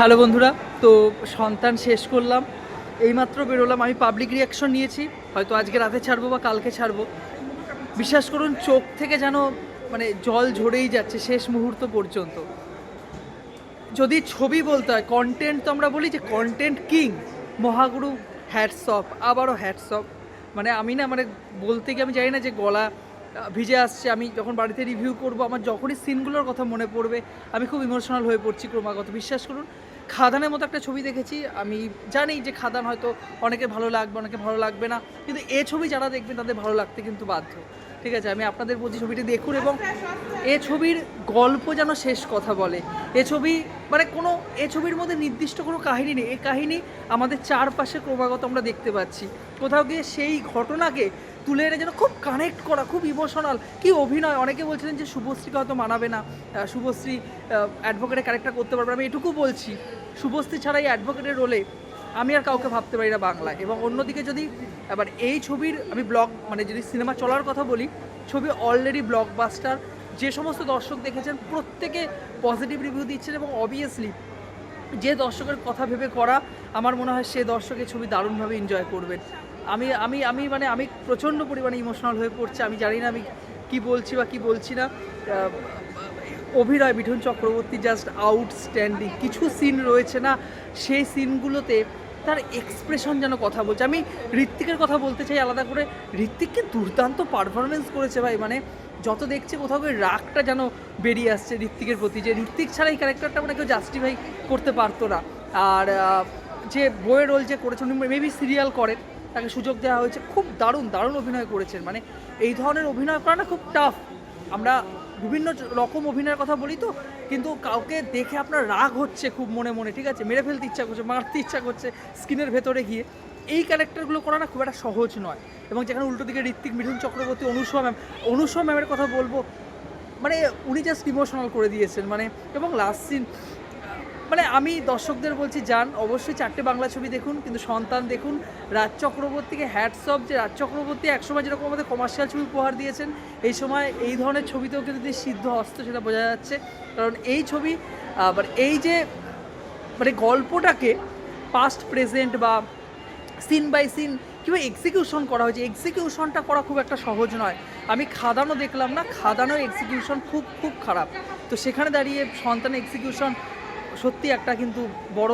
Hello বন্ধুরা, তো সন্তান শেষ করলাম। এইমাত্র বেরোলাম, আমি পাবলিক রিয়াকশন নিয়েছি। হয়তো আজকে রাতে ছাড়বো বা কালকে ছাড়বো। বিশ্বাস করুন, চোখ থেকে যেন মানে জল ঝরেই যাচ্ছে শেষ মুহূর্ত পর্যন্ত। যদি ছবি বলতে হয় কন্টেন্ট তো আমরা বলি যে কন্টেন্ট কিং মহাগুরু হ্যাটসঅপ আবারও হ্যাটসঅপ মানে আমি না মানে বলতে গিয়ে আমি জানি না যে গলা ভিজে আসছে। আমি যখন বাড়িতে রিভিউ করব, আমার যখনই সিনগুলোর কথা মনে পড়বে, আমি খুব ইমোশনাল হয়ে পড়ছি ক্রমাগত। বিশ্বাস করুন খাদানের মতো একটা ছবি দেখেছি। আমি জানি যে খাদান হয়তো অনেকে ভালো লাগবে, অনেকে ভালো লাগবে না। কিন্তু এ ছবি যারা দেখবেন তাদের ভালো লাগতে কিন্তু বাধ্য। ঠিক আছে, আমি আপনাদের বলছি ছবিটি দেখুন এবং এ ছবির গল্প যেন শেষ কথা বলে। এ ছবি মানে কোনো, এ ছবির মধ্যে নির্দিষ্ট কোনো কাহিনী নেই। এ কাহিনী আমাদের চারপাশে ক্রমাগত আমরা দেখতে পাচ্ছি। কোথাও গিয়ে সেই ঘটনাকে তুলে এনে যেন খুব কানেক্ট করা, খুব ইমোশনাল কি অভিনয়? অনেকে বলছিলেন যে শুভশ্রীকে হয়তো মানাবে না। শুভশ্রী অ্যাডভোকেটের ক্যারেক্টার করতে পারবে। আমি এটুকু বলছি, শুভশ্রী ছাড়া এই অ্যাডভোকেটের রোলে আমি আর কাউকে ভাবতে পারি না বাংলায়। এবং অন্যদিকে যদি এবার এই ছবির আমি ব্লগ মানে যদি সিনেমা চলার কথা বলি, ছবি অলরেডি ব্লকবাস্টার যে সমস্ত দর্শক দেখেছেন, প্রত্যেকে পজিটিভ রিভিউ দিচ্ছেন এবং অবভিয়াসলি যে দর্শকের কথা ভেবে করা, আমার মনে হয় সে দর্শকের ছবি দারুণভাবে এনজয় করবেন। আমি আমি আমি মানে আমি প্রচণ্ড পরিমাণে ইমোশনাল হয়ে পড়ছে, আমি জানি না আমি কি বলছি বা কি বলছি না। অভিনয়, মিঠুন চক্রবর্তী জাস্ট আউটস্ট্যান্ডিং কিছু সিন রয়েছে না, সেই সিনগুলোতে তার এক্সপ্রেশন যেন কথা বলছে। আমি ঋত্বিকের কথা বলতে চাই আলাদা করে। ঋত্বিককে দুর্দান্ত পারফরমেন্স করেছে ভাই মানে যত দেখছে কোথাও রাগটা যেন বেরিয়ে আসছে ঋত্বিকের প্রতি। যে ঋত্বিক ছাড়া এই ক্যারেক্টারটা মানে কেউ জাস্টিফাই করতে পারতো না। আর যে বইয়ের রোল যে করেছেন মেবি সিরিয়াল করেন, তাকে সুযোগ দেওয়া হয়েছে। খুব দারুণ দারুণ অভিনয় করেছেন। মানে এই ধরনের অভিনয় করা না খুব টাফ আমরা বিভিন্ন রকম অভিনয়ের কথা বলি তো, কিন্তু কাউকে দেখে আপনার রাগ হচ্ছে খুব মনে মনে, ঠিক আছে? মেরে ফেলতে ইচ্ছা করছে, মারতে ইচ্ছা করছে স্কিনের ভেতরে গিয়ে। এই ক্যারেক্টারগুলো করা না খুব একটা সহজ নয়। এবং যেখানে উল্টো দিকে ঋত্বিক, মিঠুন চক্রবর্তী অনুষ্মা ম্যাম অনুষ্মা ম্যামের কথা বলব মানে উনি জাস্ট ইমোশনাল করে দিয়েছেন মানে এবং লাস্ট সিন মানে আমি দর্শকদের বলছি, যান, অবশ্যই চারটে বাংলা ছবি দেখুন, কিন্তু সন্তান দেখুন। রাজ চক্রবর্তীকে হ্যাটসঅপ যে রাজ চক্রবর্তী একসময় যেরকম আমাদের কমার্শিয়াল ছবি উপহার দিয়েছেন, এই সময় এই ধরনের ছবিতেও কিন্তু তিনি সিদ্ধ হস্ত, সেটা বোঝা যাচ্ছে। কারণ এই ছবি আবার এই যে মানে গল্পটাকে পাস্ট প্রেজেন্ট বা সিন বাই সিন কীভাবে এক্সিকিউশন করা হয়েছে এক্সিকিউশনটা করা খুব একটা সহজ নয়। আমি খাদানো দেখলাম না খাদানো এক্সিকিউশন খুব খুব খারাপ। তো সেখানে দাঁড়িয়ে সন্তানের এক্সিকিউশন সত্যি একটা কিন্তু বড়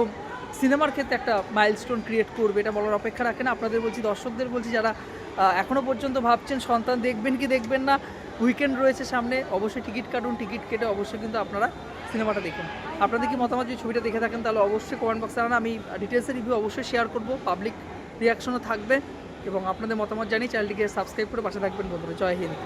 সিনেমার ক্ষেত্রে একটা মাইলস্টোন ক্রিয়েট করবে এটা বলার অপেক্ষা রাখে না। আপনাদের বলছি দর্শকদের বলছি যারা আহ, এখনও পর্যন্ত ভাবছেন সন্তান দেখবেন কি দেখবেন না উইকেন্ড রয়েছে সামনে অবশ্যই টিকিট কাটুন টিকিট কেটে অবশ্যই কিন্তু আপনারা সিনেমাটা দেখুন। আপনাদের কি মতামত যদি ছবিটা দেখে থাকেন তাহলে অবশ্যই কমেন্ট বক্সে জানান আমি ডিটেলসের রিভিউ অবশ্যই শেয়ার করব পাবলিক রিয়াকশনও থাকবে। এবং আপনাদের মতামত জানিয়ে চ্যানেলটিকে সাবস্ক্রাইব করে পাশে থাকবেন বন্ধুরা। জয় হিন্দ।